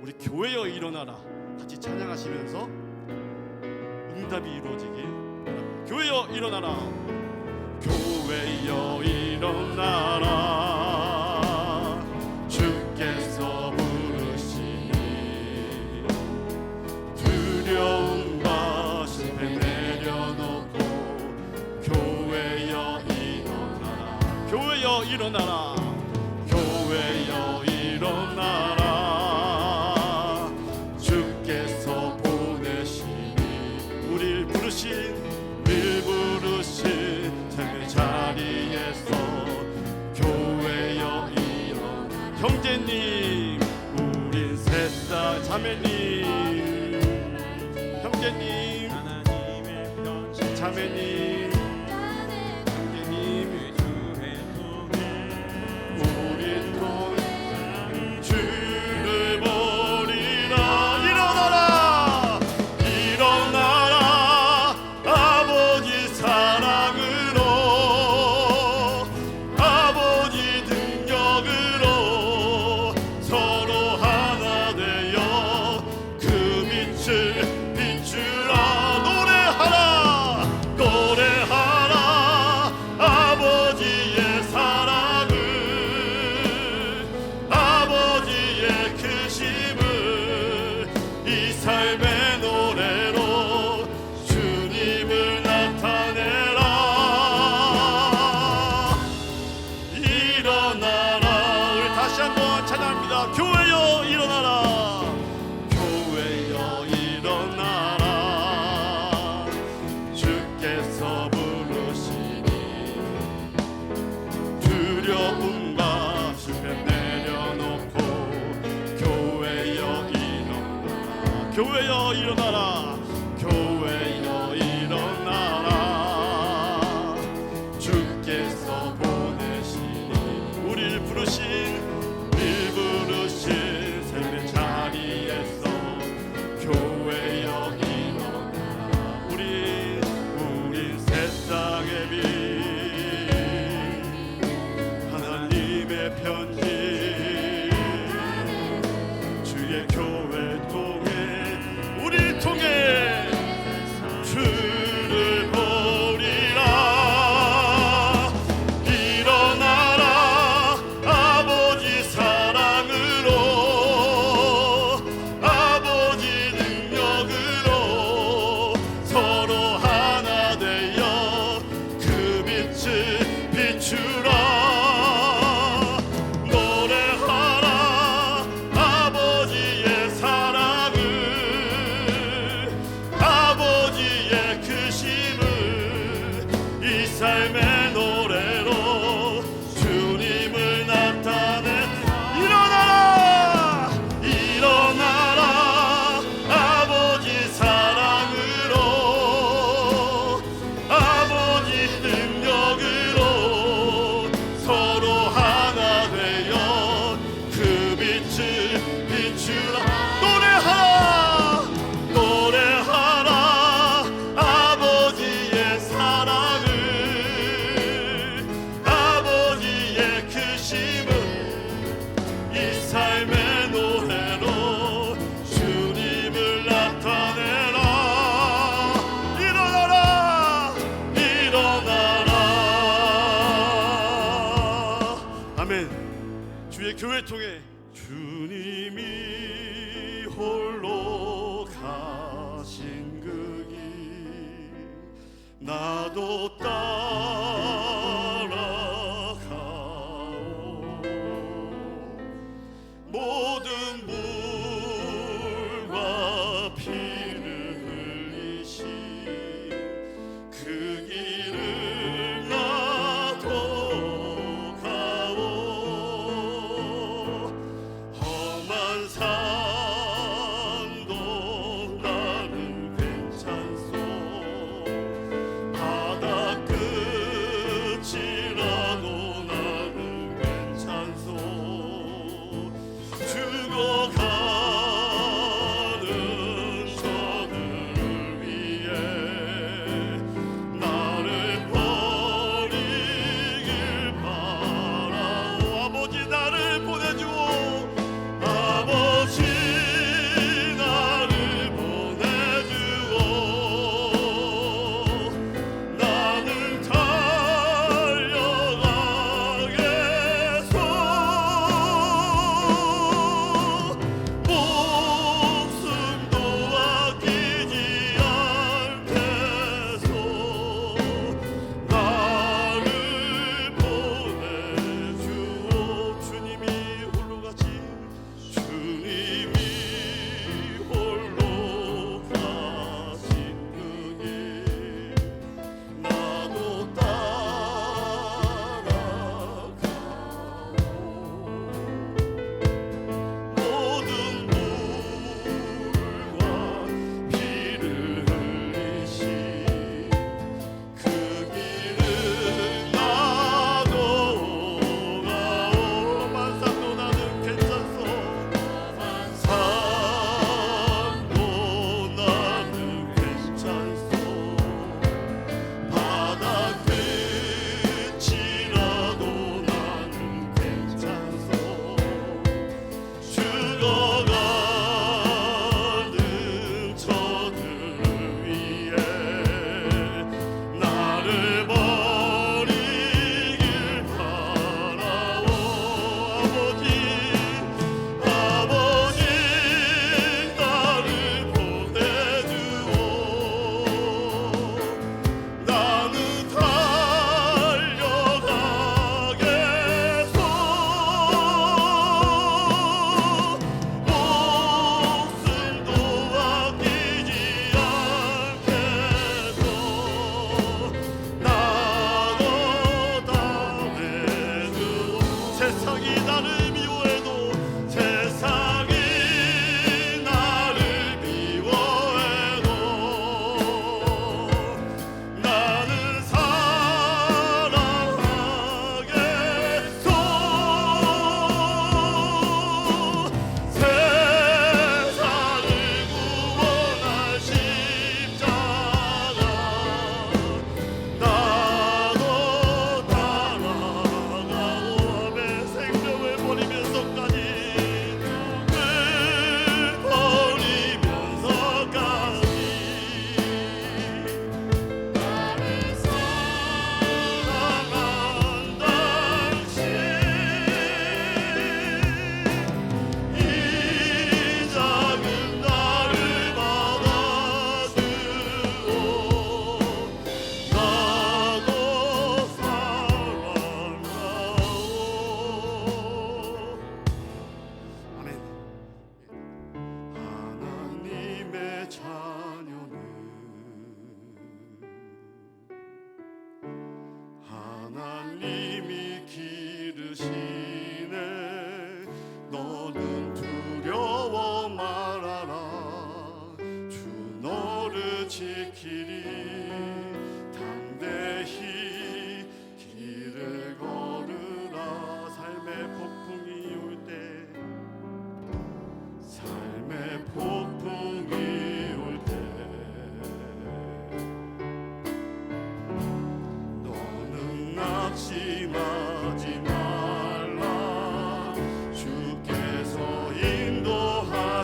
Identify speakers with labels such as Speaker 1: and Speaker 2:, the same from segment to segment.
Speaker 1: 우리 교회여 일어나라. 같이 찬양하시면서 응답이 이루어지길 교회여 일어나라. 교회여 일어나라. 주께서 부르시니 두려움 일어나라. Amen. Amen. など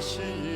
Speaker 1: 心